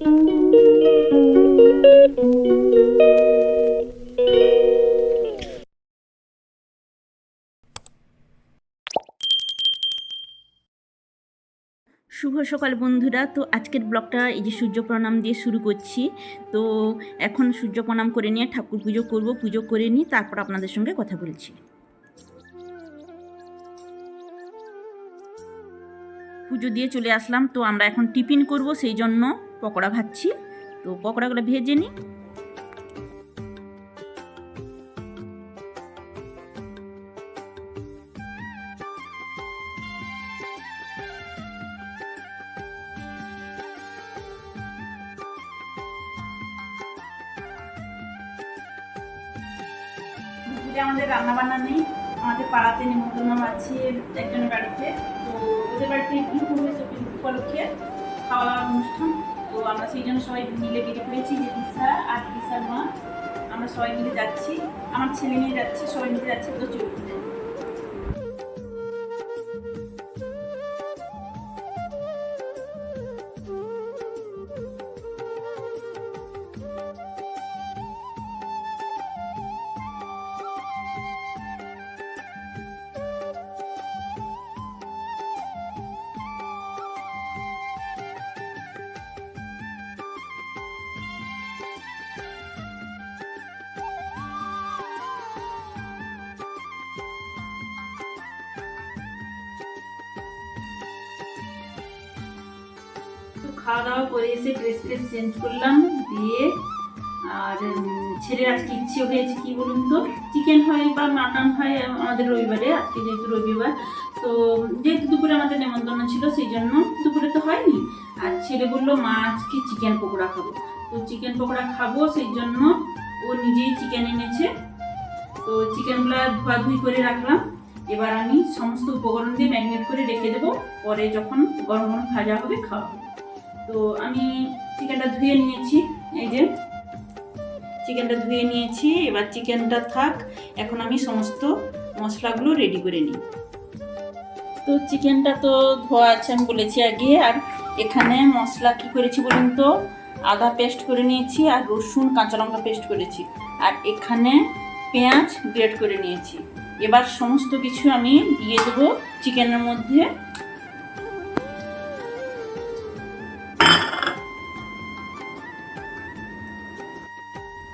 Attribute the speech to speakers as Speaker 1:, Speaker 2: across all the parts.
Speaker 1: শুভ সকাল বন্ধুরা। তো আজকের ব্লগটা এই যে সূর্য প্রণাম দিয়ে শুরু করছি। তো এখন সূর্য প্রণাম করে নিয়ে ঠাকুর পুজো করব, পুজো করে নিই তারপর আপনাদের সঙ্গে কথা বলছি। পুজো দিয়ে চলে আসলাম। তো আমরা এখন টিফিন করব সেই জন্য। পকোড়া ভাজছি। তো পকোড়াগুলো ভেজে নিই। আমাদের রান্না বান্না নেই। আমাদের পাড়াতে নিমন্ত্রণ আছে একজনের বাড়িতে। তো ওদের বাড়িতে কি করবে উপলক্ষে খাওয়া দাওয়ার অনুষ্ঠান? তো আমরা সেই জন্য সবাই মিলে বেরিয়ে পড়েছি যে দিশা আর দিশার মা। আমরা সবাই মিলে যাচ্ছি। আমার ছেলে নিয়ে যাচ্ছে, সবাই মিলে যাচ্ছে তো খাওয়া দাওয়া করে এসে ড্রেস ফ্রেস চেঞ্জ করলাম, দিয়ে আর ছেলের আজকে ইচ্ছে হয়েছে কি বলুন তো? চিকেন হয় বা মাটন হয়, আমাদের রবিবারে, আজকে যেহেতু রবিবার। তো যেহেতু দুপুরে আমাদের নেমন্তন্ন ছিল, সেই জন্য দুপুরে তো হয়নি। আর ছেলে বলল, মা, আজকে চিকেন পকোড়া খাব। তো চিকেন পকোড়া খাব, সেই জন্য ও নিজেই চিকেন এনেছে। তো চিকেনগুলো ধোয়াধুই করে রাখলাম। এবার আমি সমস্ত উপকরণ দিয়ে ম্যারিনেট করে রেখে দেবো। পরে যখন গরম গরম ভাজা হবে খাওয়া হবে তো আমি চিকেনটা ধুয়ে নিয়েছি, এই যে। চিকেনটা ধুয়ে নিয়েছি, এবার চিকেনটা থাক, এখন আমি সমস্ত মশলাগুলো রেডি করে নিই। তো চিকেনটা তো ধোয়া আছে, আমি বলেছি আগে, আর এখানে মশলা কি করেছি বলুন তো? আদা পেস্ট করে নিয়েছি, আর রসুন, কাঁচা লঙ্কা পেস্ট করেছি। আর এখানে পেঁয়াজ গ্রেট করে নিয়েছি। এবার সমস্ত কিছু আমি দিয়ে দেবো চিকেনের মধ্যে।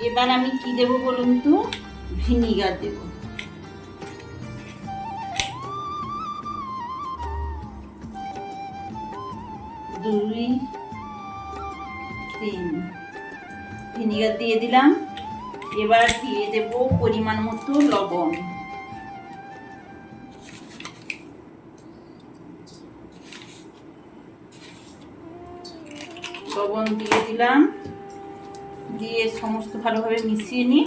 Speaker 1: এবার আমি কি দেব বলুন তো? ভিনিগার দেব। দুই, তিন। ভিনিগার দিয়ে দিলাম। এবার দিয়ে দেব পরিমাণ মতো লবণ। লবণ দিয়ে দিলাম। দিয়ে সমস্ত ভালোভাবে মিশিয়ে নিই।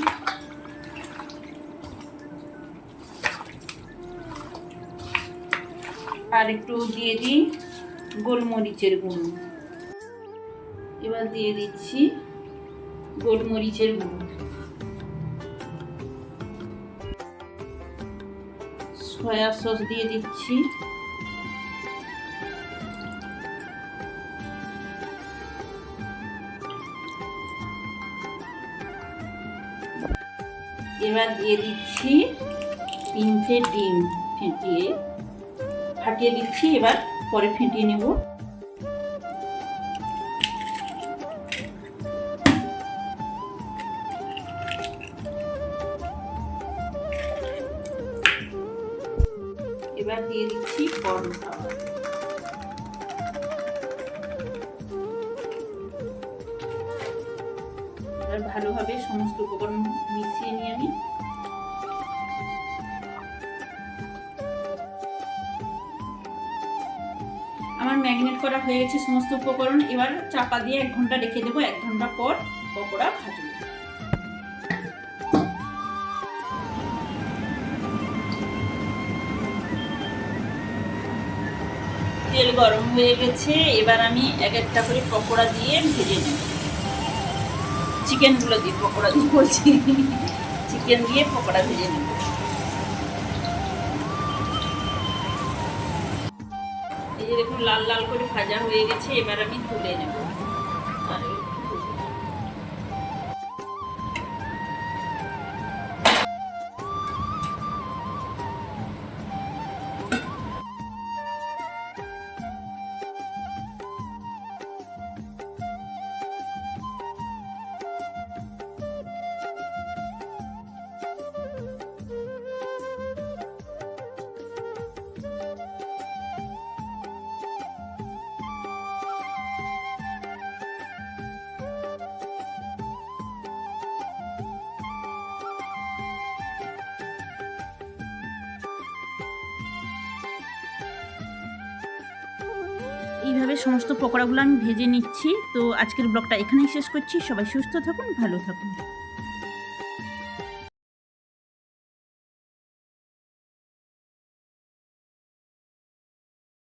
Speaker 1: আর একটু দিয়ে দিই গোলমরিচের গুঁড়ো। এবার দিয়ে দিচ্ছি গোলমরিচের গুঁড়ো। সয়া সস দিয়ে দিচ্ছি। এবার দিয়ে দিচ্ছি তিনটে ডিম ফেটিয়ে। ফাটিয়ে দিচ্ছি, এবার পরে ফেটিয়ে নেব। এবার দিয়ে দিচ্ছি কর্নফ্লাওয়ার এবার ভালোভাবে সমস্ত উপকরণ মিশিয়ে নিয়ে আমি আমার ম্যাগনেট করা হয়ে গেছে সমস্ত উপকরণ। এবার চাপা দিয়ে এক ঘণ্টা রেখে দেবো। এক ঘণ্টা পর পকোড়া ভাজবো। তেল গরম হয়ে গেছে। এবার আমি এক একটা করে পকোড়া দিয়ে ভেজে নেব। চিকেনগুলো দিয়ে, পকোড়া দিয়ে বলছি। চিকেন দিয়ে পকোড়া ভেজে নেব। এই যে দেখুন, লাল লাল করে ভাজা হয়ে গেছে, এবার আমি তুলে নেব। আর এইভাবে সমস্ত পকোড়াগুলো আমি ভেজে নিচ্ছি। তো আজকের ব্লগটা এখানেই শেষ করছি। সবাই সুস্থ থাকুন, ভালো থাকুন।